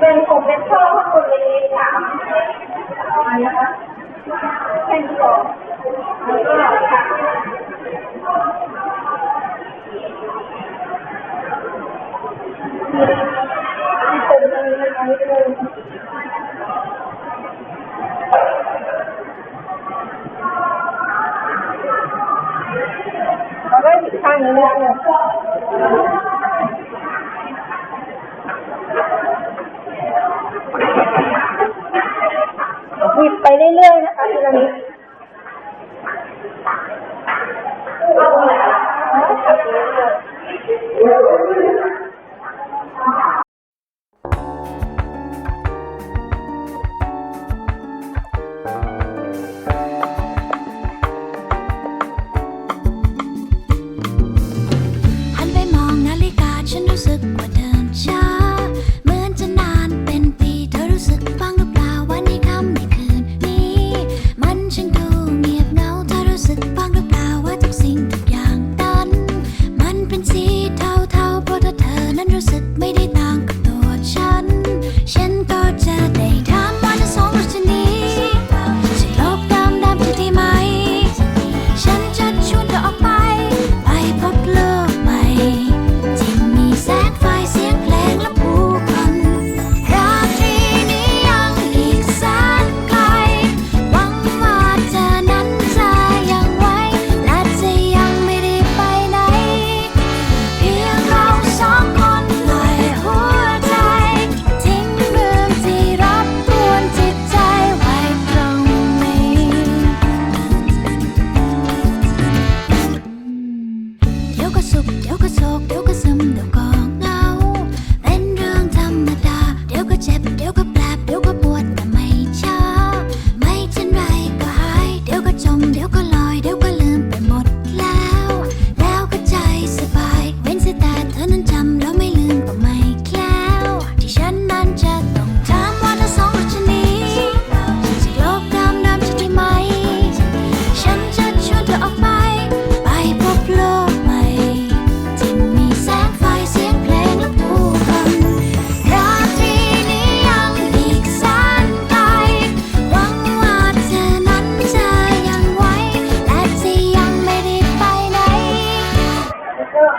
เป็นผมเป็นช่อข้างบนเลยสามอันนะคะแค่นี้ก่อนแล้วก็ค่ะมีผมตรงนี้นะคะนิดนึงแล้วก็อีกข้างนึงเนี่ย เรื่อยๆนะคะทีละนิด เดี๋ยวก็โศกเดี๋ยว